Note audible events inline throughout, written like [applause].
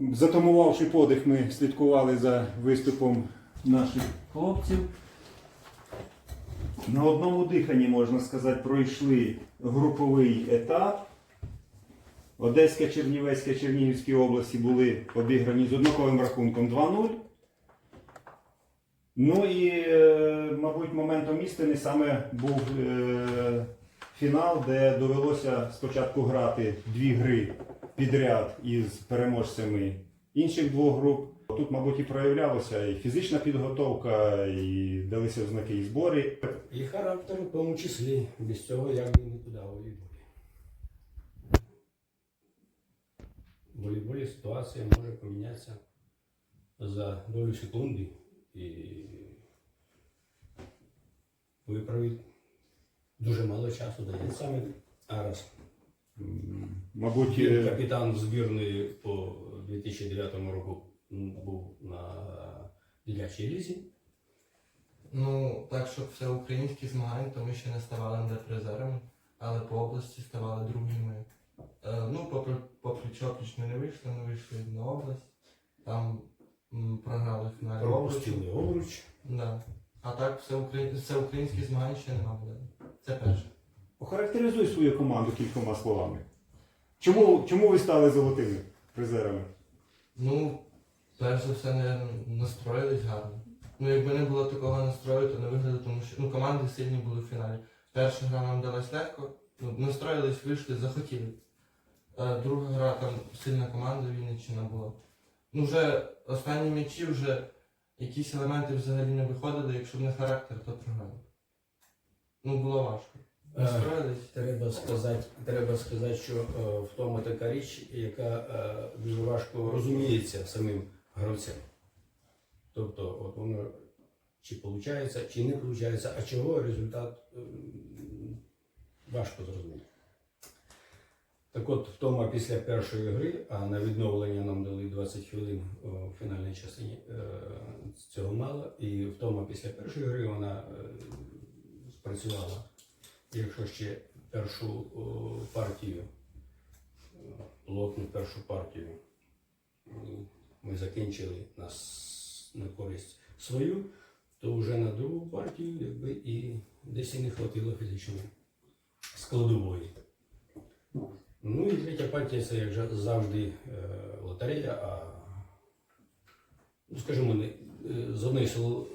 Затамувавши подих, ми слідкували за виступом наших хлопців. На одному диханні, можна сказати, пройшли груповий етап. Одеська, Чернівецька, Чернігівські області були обіграні з однаковим рахунком 2-0. Ну і, е, мабуть, моментом істини саме був е, фінал, де довелося спочатку грати дві гри підряд із переможцями інших двох груп. Тут, мабуть, і проявлялася і фізична підготовка, і далися ознаки і збори. І характер в тому числі. Без цього як би нікуди у волейболі. В волейболі ситуація може помінятися за долю секунди і виправити дуже мало часу дає. Саме зараз Мабуть, е, капітан збірної по 2009 року був на дитячій лізі. Ну, так, щоб все українські змагання, то ми ще не ставали андерпризерами, але по області ставали другими. Е, ну, попри, попри Чопліч ми не вийшли, ми вийшли на область. Там м, програли фіналі. Пропустили обруч. Да. А так все, все українські змагання ще нема буде. Це перше. Охарактеризуй свою команду кількома словами. Чому, чому ви стали золотими призерами? Ну, перш за все, не настроїлись гарно. Ну, якби не було такого настрою, то не виглядало, тому що ну, команди сильні були в фіналі. Перша гра нам далась легко, ну, настроїлись, вийшли, захотіли. Е, друга гра там сильна команда Вінниччина була. Ну, вже останні м'ячі вже якісь елементи взагалі не виходили, якщо б не характер, то програли. Ну, було важко. Треба сказати, треба сказати, що е, в тому така річ, яка е, дуже важко розуміється самим гравцем. Тобто, от воно чи виходить, чи не виходить, а чого результат е, важко зрозуміти. Так от, втома після першої гри, а на відновлення нам дали 20 хвилин в фінальній частині цього мало. І втома після першої гри вона спрацювала. Якщо ще першу партію, е, першу партію, ми закінчили на, на користь свою, то вже на другу партію якби і десь і не хватило фізичної складової. Ну і третя партія це як завжди е, лотерея, а ну, скажімо, не, е, з однієї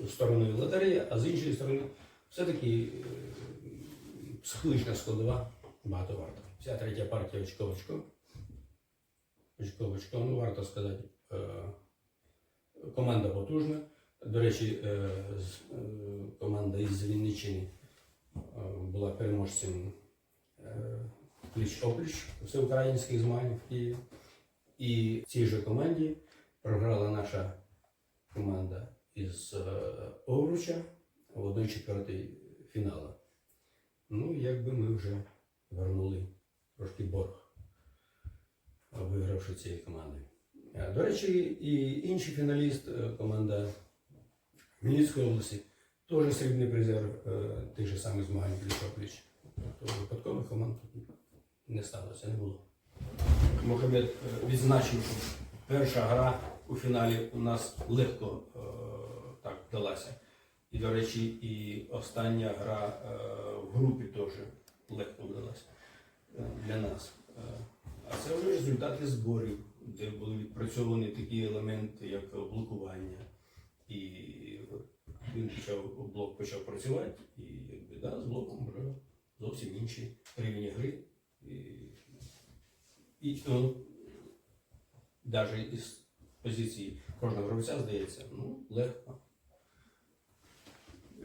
сторони лотерея, а з іншої сторони все-таки е, психологічна складова багато варта. Вся третя партія. Очко-очко, ну варто сказати, е, команда потужна. До речі, е, е, команда із Вінниччини була переможцем е, пліч опліч всеукраїнських змагань в Києві. І в цій же команді програла наша команда із Овруча в 1 четвертій фіналу. Ну, якби ми вже вернули трошки борг, вигравши цієї команди. Е, До речі, і інший фіналіст, е, команда Хмельницької області, теж срібний призер е, тих же самих змагань пліч-опліч. Тобто випадкових команд тут не сталося, не було. Мохамед відзначив, що перша гра у фіналі у нас легко так вдалася. І, до речі, і остання гра е, в групі теж легко вдалася е, для нас. Е, А це вже результати зборів, де були відпрацьовані такі елементи, як блокування. І він почав, блок почав працювати, і якби, да, з блоком вже зовсім інший рівень гри. І, і ну, навіть із позиції кожного гравця здається, ну, легко.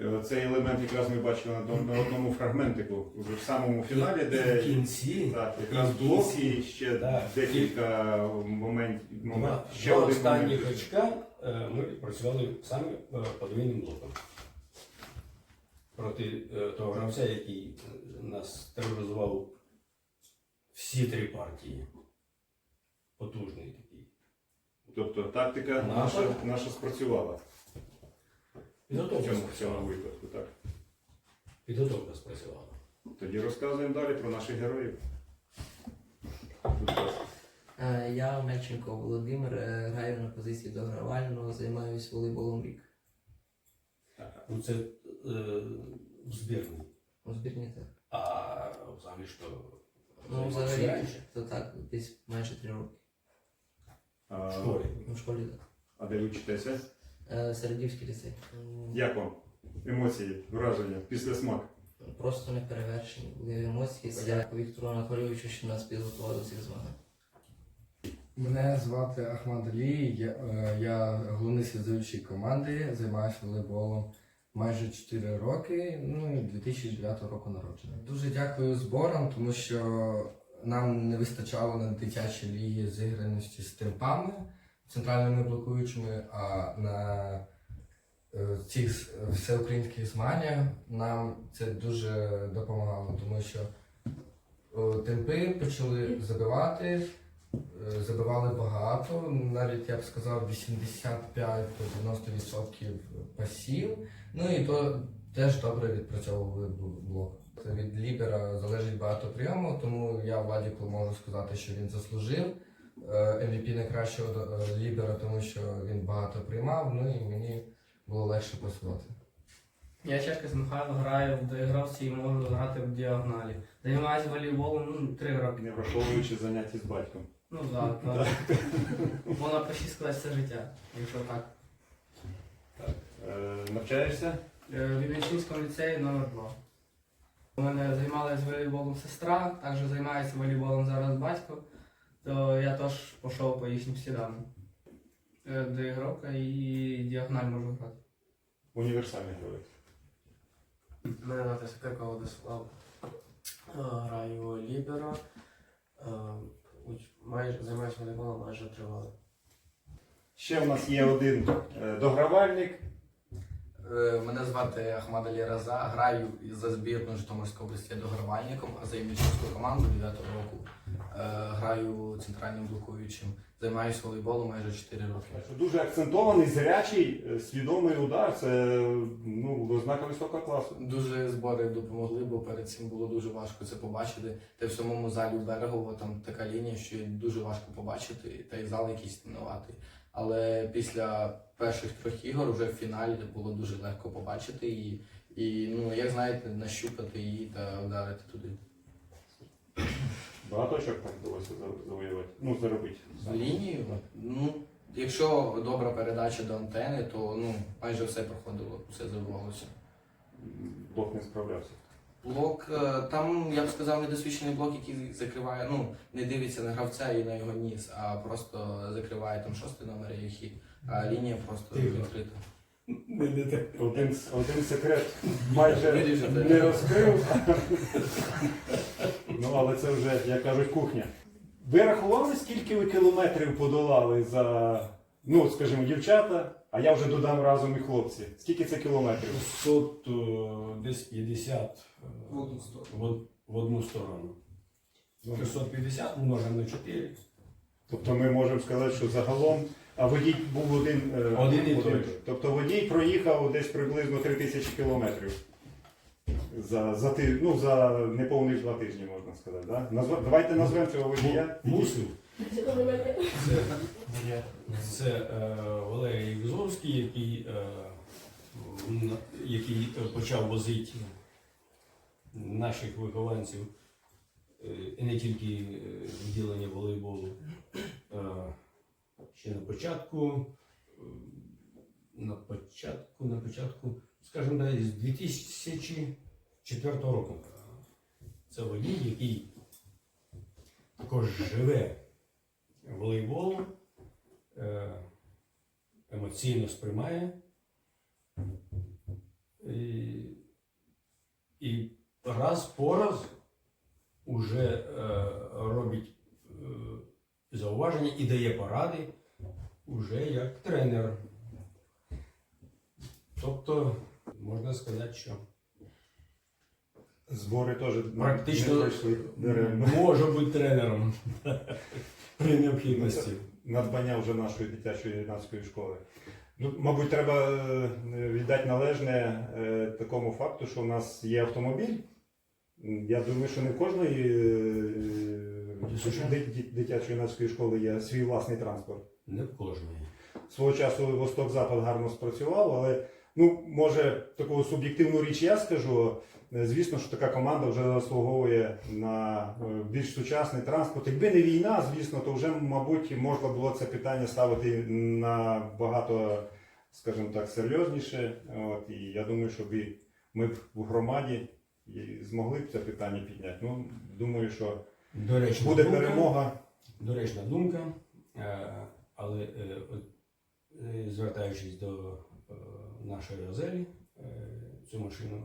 Е, Цей елемент якраз ми бачили на, одному- фрагментику вже в самому фіналі, в де кінці так, якраз в блок і ще Так. декілька моментів. Момент, ще один останніх момент. очка е, ми працювали саме подвійним блоком. Проти е, того гравця, який нас тероризував всі три партії. Потужний такий. Тобто тактика наша, наша спрацювала в Підготовка цьому, в цьому спрацювала. випадку. Так. Підготовка спрацювала. Тоді розказуємо далі про наших героїв. Будь ласка. Е, Я Мельченко Володимир, е, граю на позиції догравального, займаюся волейболом рік. Ну це е, в збірні. У збірні так. А взагалі що? Ну, займався взагалі, раніше? то так, десь майже три роки. А, В школі. Ну, в школі так. А де ви вчитеся? Е, Середівський ліцей. Як вам? Емоції, враження, після смак? Просто не перевершені. Були емоції. Дякую Віктору Анатолійовичу, що нас підготував до цих змагань. Мене звати Ахмад Алі, я, е, я головний слідуючий команди, займаюся волейболом майже 4 роки, ну і 2009 року народження. Дуже дякую зборам, тому що нам не вистачало на дитячій лігі зіграності з темпами, центральними блокуючими, а на е, цих всеукраїнських змаганнях нам це дуже допомагало, тому що темпи почали забивати. Е, Забивали багато, навіть я б сказав 85-90% пасів. Ну і то теж добре відпрацьовували блок. Це від лібера залежить багато прийому, тому я Владіку можу сказати, що він заслужив MVP найкращого е, лібера, тому що він багато приймав, ну і мені було легше пасувати. Я Чешкас Михайло граю в доігравці і можу грати в діагоналі. Займаюся волейболом ну, три роки. Не враховуючи заняття з батьком. Ну [laughs] так, так. Вона почти все життя, якщо так. Е, навчаєшся? Е, В Іванчинському ліцеї номер 2 У мене займалася волейболом сестра, також займається волейболом зараз батько, то я теж пішов по їхнім слідам. Е, Доігровка і діагональ можу грати. Універсальний гравець. Мене звати Сокирко Владислав. Е, Граю ліберо. Е, уч- Майже займаюся волейболом майже три роки. Ще в нас є один е, догравальник. Е, Мене звати Ахмад Алі Раза, граю за збірну Житомирської області догравальником, а за імічівську команду 9 року е, граю центральним блокуючим. Займаюся волейболом майже 4 роки. Дуже акцентований, зрячий, е, свідомий удар. Це ну, ознака високого класу. Дуже збори допомогли, бо перед цим було дуже важко це побачити. Та в самому залі берегово там така лінія, що дуже важко побачити, та й зал якийсь темноватий. Але після перших трьох ігор вже в фіналі було дуже легко побачити і, і ну, як знаєте, нащупати її та вдарити туди. Багато очок так вдалося завоювати. Ну, заробити. Лінію, ну, якщо добра передача до антени, то ну, майже все проходило, все забувалося. Блок не справлявся. Блок, е, там, я б сказав, недосвідчений блок, який закриває, ну, не дивиться на гравця і на його ніс, а просто закриває там шостий номер і хід, а лінія просто відкрита. Один, с- один секрет майже Вирішити. не розкрив. [laughs] ну, але це вже, як кажуть, кухня. Ви рахували, скільки ви кілометрів подолали за, ну, скажімо, дівчата, а я вже додам разом і хлопці. Скільки це кілометрів? 600, е, десь 50 е, В одну сторону. в, од- в одну сторону. 650 множимо на 4. Тобто ми можемо сказати, що загалом, а водій був один. е, Один і той же. Тобто водій проїхав десь приблизно 3 тисячі кілометрів. За, за, ти, ну, за неповних два тижні, можна сказати. Да? Назва, давайте назвемо цього водія. Мусив. Це, це е, Валерій Візовський, який, е, м, який е, почав возити наших вихованців е, і не тільки е, відділення волейболу. Е, ще на початку, е, на початку, на початку, скажімо, десь з 2004 року. Це водій, який також живе волейболом, е, емоційно сприймає. І, і раз по раз уже е, робить е, зауваження і дає поради уже як тренер. Тобто, можна сказати, що Збори теж практично пройшли може бути тренером при необхідності. Надбання вже нашої дитячої юнацької школи. Ну, мабуть, треба е, віддати належне е, такому факту, що у нас є автомобіль. Я думаю, що не в кожної е, ди- ди- дитячої юнацької школи є свій власний транспорт. Не в кожної. Свого часу Восток-Запад гарно спрацював, але ну, може таку суб'єктивну річ я скажу. Е, Звісно, що така команда вже заслуговує на е, більш сучасний транспорт. Якби не війна, звісно, то вже, мабуть, можна було це питання ставити набагато, скажімо так, серйозніше. От, і я думаю, що ми б в громаді змогли б це питання підняти. Ну, думаю, що Доречна буде думка. перемога. Доречна думка, е, але от, звертаючись до нашої Розелі, е, цю машину,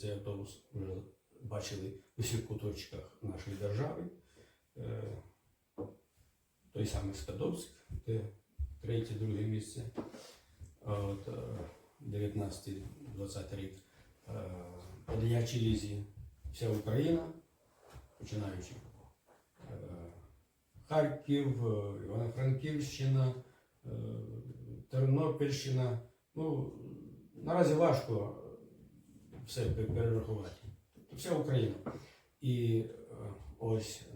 цей автобус вже бачили в усіх куточках нашої держави. Е, Той самий Скадовськ, де третє, друге місце, от, е, 19-20 рік. Е, По лізі вся Україна, починаючи. е, Харків, е, Івано-Франківщина, е, Тернопільщина. Ну, наразі важко все перерахувати. Тобто вся Україна. І е, ось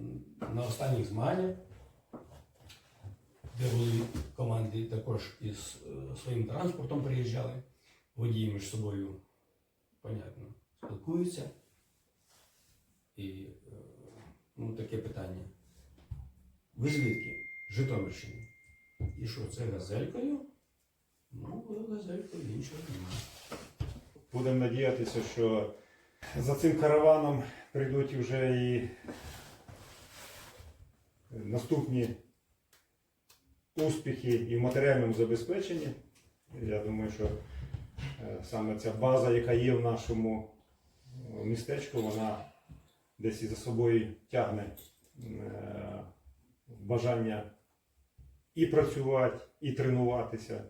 на останніх змаганнях, де були команди також із е, своїм транспортом приїжджали, водії між собою, понятно, спілкуються. І е, ну, таке питання. Ви звідки? Житомирщини. І що, це газелькою? Ну, газелькою іншого немає. Будемо надіятися, що за цим караваном прийдуть вже і наступні успіхи і в матеріальному забезпеченні. Я думаю, що е, саме ця база, яка є в нашому е, містечку, вона десь і за собою тягне е, бажання і працювати, і тренуватися,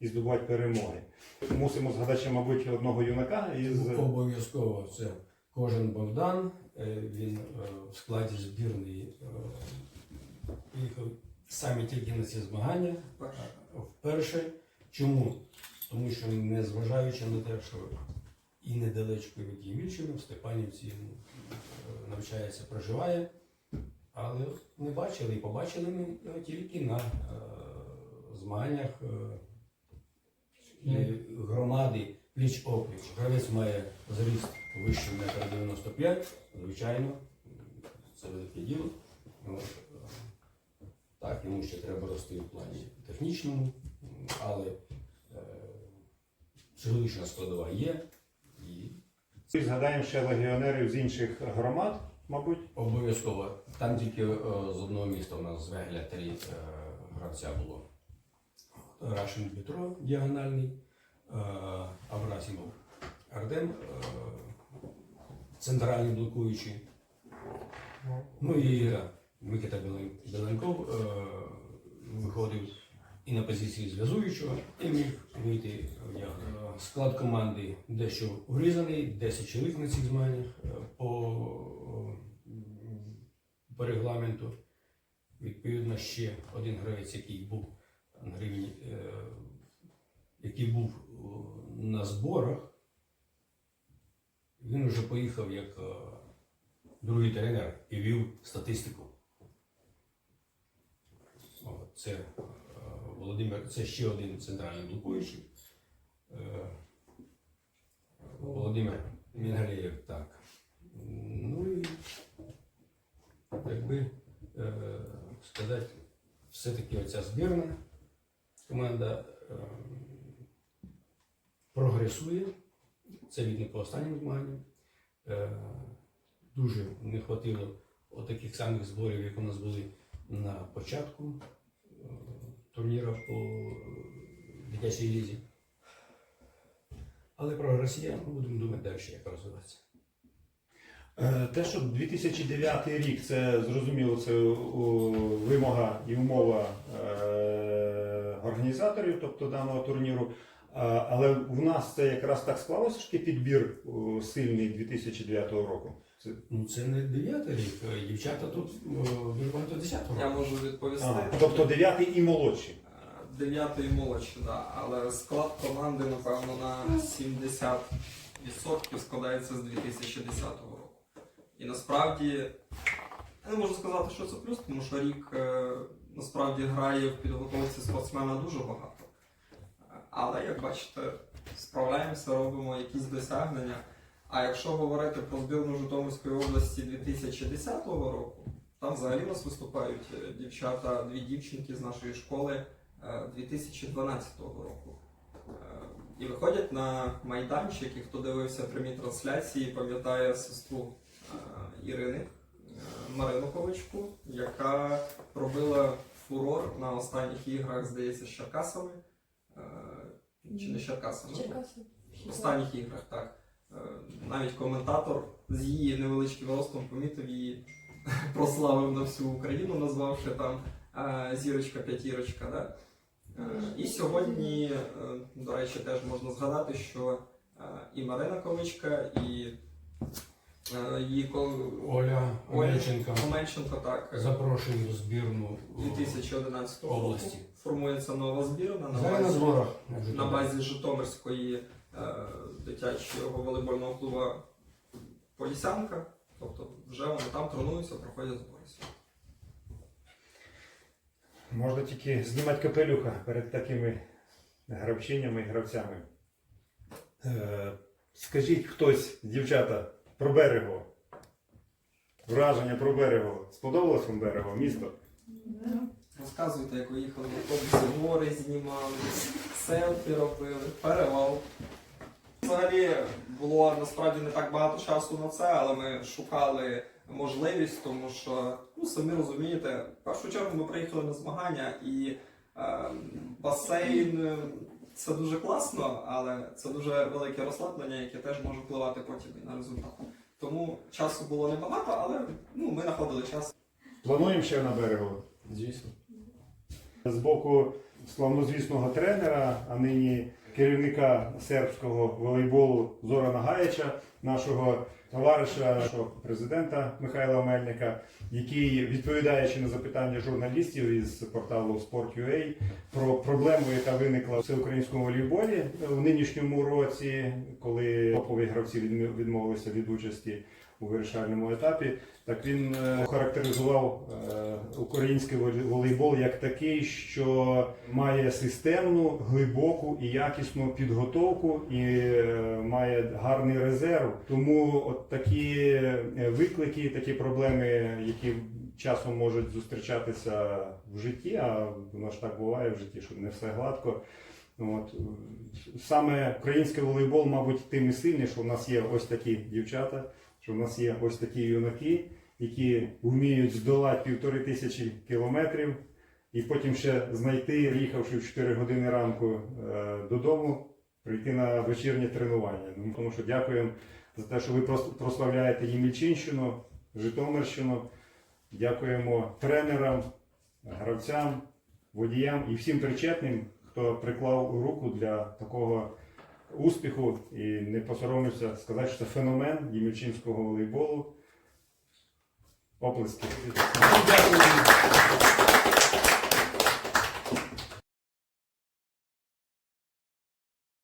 і здобувати перемоги. Мусимо згадати ще, мабуть, одного юнака із Обов'язково це кожен Богдан. Е, Він е, в складі збірної е, саме тільки на ці змагання. Вперше. Чому? Тому що незважаючи на те, що і недалечко від Ємільчини, в Степанівці навчається, проживає, але не бачили і побачили ми тільки на змаганнях громади пліч опліч. Гравець має зріст вище 1,95 м, звичайно, це велике діло. Е, Так, йому ще треба рости в плані технічному, але е, психологічна складова є і І згадаємо ще легіонерів з інших громад, мабуть. обов'язково. Там тільки е, з одного міста у нас з Вегеля три е, гравця було. Рашин Дмитро діагональний, е, Аврасімов Ардем, е, центральний блокуючий. Ну і Микита Біленков е, виходив і на позиції зв'язуючого, і міг вийти в Склад команди дещо урізаний, 10 чоловік на цих змаганнях по, по регламенту. Відповідно, ще один гравець, який був е, який був на зборах, він вже поїхав як е, другий тренер і вів статистику. Це е, Володимир, це ще один центральний блокуючий. Е, Володимир Мінгалеєв, так. Ну і якби сказати, все-таки оця збірна команда е, прогресує. Це видно по останнім змаганням. Е, дуже не вистачило таких самих зборів, як у нас були на початку е, турніру по е, дитячій лізі. Але прогресує, ми будемо думати далі, як розвиватися. Е, Те, що 2009 рік, це зрозуміло, це о, вимога і умова е, організаторів, тобто даного турніру. Але в нас це якраз так склалося, що підбір сильний 2009 року. Це, Ну це не дев'ятий рік. е, Дівчата тут багато десятого. Я можу відповісти. ага, тобто 9 і молодші. Е, Дев'ятий молодші, да. але склад команди, напевно, на 70% складається з 2010 року. І насправді Я не можу сказати, що це плюс, тому що рік е, насправді грає в підготовці спортсмена дуже багато. Але, як бачите, справляємося, робимо якісь досягнення. А якщо говорити про збірну Житомирської області 2010 року, там взагалі нас виступають е, дівчата, дві дівчинки з нашої школи е, 2012 року. Е, І виходять на майданчик, і хто дивився прямі трансляції, пам'ятає сестру е, Ірини е, Марину Ковачку, яка робила фурор на останніх іграх, здається, з Черкасами. Е, Чи не з Черкасами? В останніх іграх, так. Е, Навіть коментатор з її невеличким ростом помітив її, [laughs] прославив на всю Україну, назвавши там е, зірочка-п'ятірочка. Да? І сьогодні, до речі, теж можна згадати, що і Марина Ковичка, і її ко- Оля Омельченко Оменченко, так, запрошені до збірну 2011 року області. формується нова збірна на Взагалі на базі зборах. на базі Житомирської е, дитячого волейбольного клубу Полісянка. Тобто вже вони там тренуються, проходять збори. Можна тільки знімати капелюха перед такими гравчинями і гравцями. Е, скажіть хтось, дівчата, про берего. Враження про берего. Сподобалось вам берего, місто? Розказуйте, як ви їхали в автобусі, гори знімали, селфі робили, перевал. Взагалі було насправді не так багато часу на це, але ми шукали можливість, тому що, ну самі розумієте, в першу чергу ми приїхали на змагання і е, басейн це дуже класно, але це дуже велике розслаблення, яке теж може впливати потім і на результат. Тому часу було небагато, але ну, ми знаходили час. Плануємо ще на берегу. Звісно. З боку славнозвісного тренера, а нині керівника сербського волейболу Зорана Гаяча, нашого товариша, президента Михайла Мельника, який, відповідаючи на запитання журналістів із порталу Sport.ua про проблему, яка виникла в всеукраїнському волейболі в нинішньому році, коли топові гравці відмовилися від участі у вирішальному етапі, так він е, характеризував е, український волейбол як такий, що має системну, глибоку і якісну підготовку і е, має гарний резерв. Тому от такі виклики, такі проблеми, які часом можуть зустрічатися в житті, а воно ж так буває в житті, що не все гладко. От. Саме український волейбол, мабуть, тим і сильний, що в нас є ось такі дівчата, що в нас є ось такі юнаки, які вміють здолати півтори тисячі кілометрів і потім ще знайти, їхавши в 4 години ранку е, додому, прийти на вечірнє тренування. Ну, Тому що дякуємо за те, що ви прос- прославляєте Ємільчинщину, Житомирщину. Дякуємо тренерам, гравцям, водіям і всім причетним, хто приклав руку для такого успіху і не посоромився сказати, що це феномен ємільчинського волейболу. Оплески. Дякую.